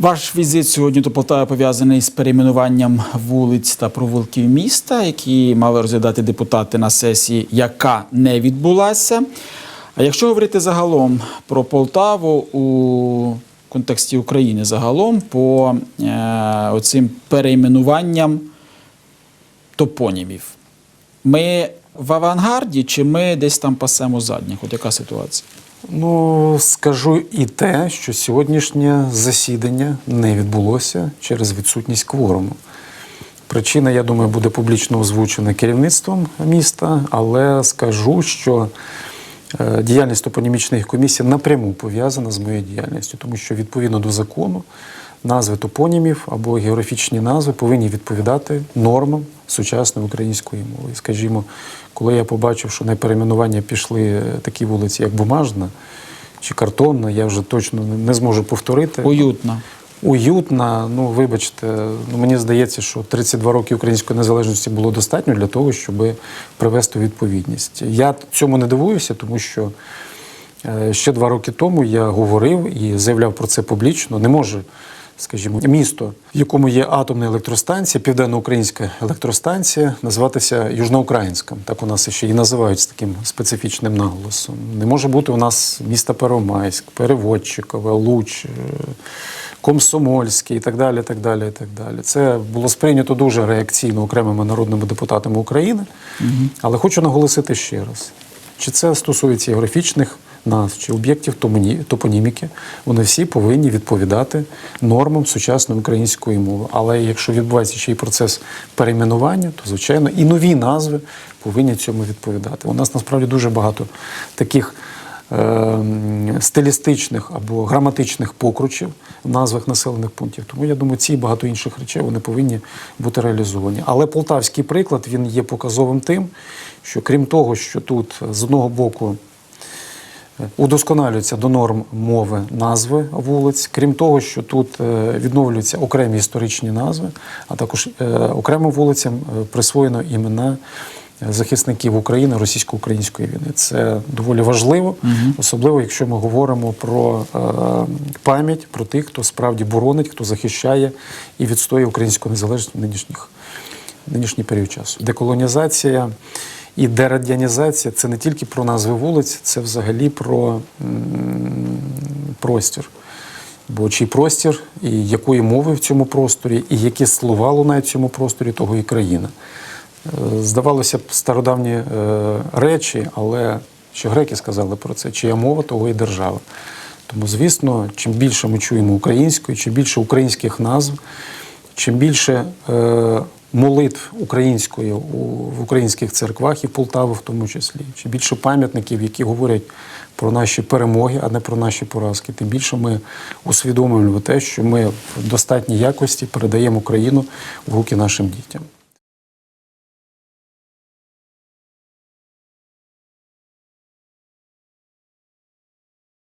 Ваш візит сьогодні до Полтави пов'язаний з перейменуванням вулиць та провулків міста, які мали розглядати депутати на сесії, яка не відбулася. А якщо говорити загалом про Полтаву у контексті України, загалом по е, оцим перейменуванням топонімів, ми в авангарді чи ми десь там пасемо задніх? От яка ситуація? Ну, скажу і те, що сьогоднішнє засідання не відбулося через відсутність кворуму. Причина, я думаю, буде публічно озвучена керівництвом міста, але скажу, що е, діяльність топонімічних комісій напряму пов'язана з моєю діяльністю, тому що відповідно до закону назви топонімів або географічні назви повинні відповідати нормам сучасної української мови. Скажімо, коли я побачив, що на перейменування пішли такі вулиці, як Бумажна чи Картонна, я вже точно не- зможу повторити. Уютно. Уютна, ну вибачте, ну мені здається, що 32 роки української незалежності було достатньо для того, щоб привести відповідність. Я цьому не дивуюся, тому що е, ще два роки тому я говорив і заявляв про це публічно. Не може, скажімо, місто, в якому є атомна електростанція, південноукраїнська електростанція, називатися Южноукраїнська. Так у нас ще і називають з таким специфічним наголосом. Не може бути у нас міста Первомайськ, Переводчикове, Луч. е, Комсомольський і так далі. так далі, і так далі. Це було сприйнято дуже реакційно окремими народними депутатами України. Але хочу наголосити ще раз: чи це стосується географічних назв, чи об'єктів топоніміки, вони всі повинні відповідати нормам сучасної української мови. Але якщо відбувається ще й процес перейменування, то звичайно і нові назви повинні цьому відповідати. У нас насправді дуже багато таких е, стилістичних або граматичних покручів в назвах населених пунктів. Тому я думаю, ці і багато інших речей вони повинні бути реалізовані. Але полтавський приклад він є показовим тим, що крім того, що тут з одного боку удосконалюються до норм мови назви вулиць, крім того, що тут е, відновлюються окремі історичні назви, а також е, окремим вулицям е, присвоєно імена захисників України російсько-української війни. Це доволі важливо, особливо якщо ми говоримо про пам'ять про тих, хто справді боронить, хто захищає і відстоює українську незалежність в нинішніх нинішній період часу. Деколонізація і дерадянізація це не тільки про назви вулиць, це взагалі про простір. Бо чий простір, і якої мови в цьому просторі, і які слова лунають в цьому просторі, того і країна. Е, Здавалося б, стародавні е, речі, але ще греки сказали про це: чия мова, того і держава. Тому, звісно, чим більше ми чуємо української, чим більше українських назв, чим більше е, молитв української у, в українських церквах і Полтави в тому числі, чим більше пам'ятників, які говорять про наші перемоги, а не про наші поразки, тим більше ми усвідомлюємо те, що ми в достатній якості передаємо Україну в руки нашим дітям.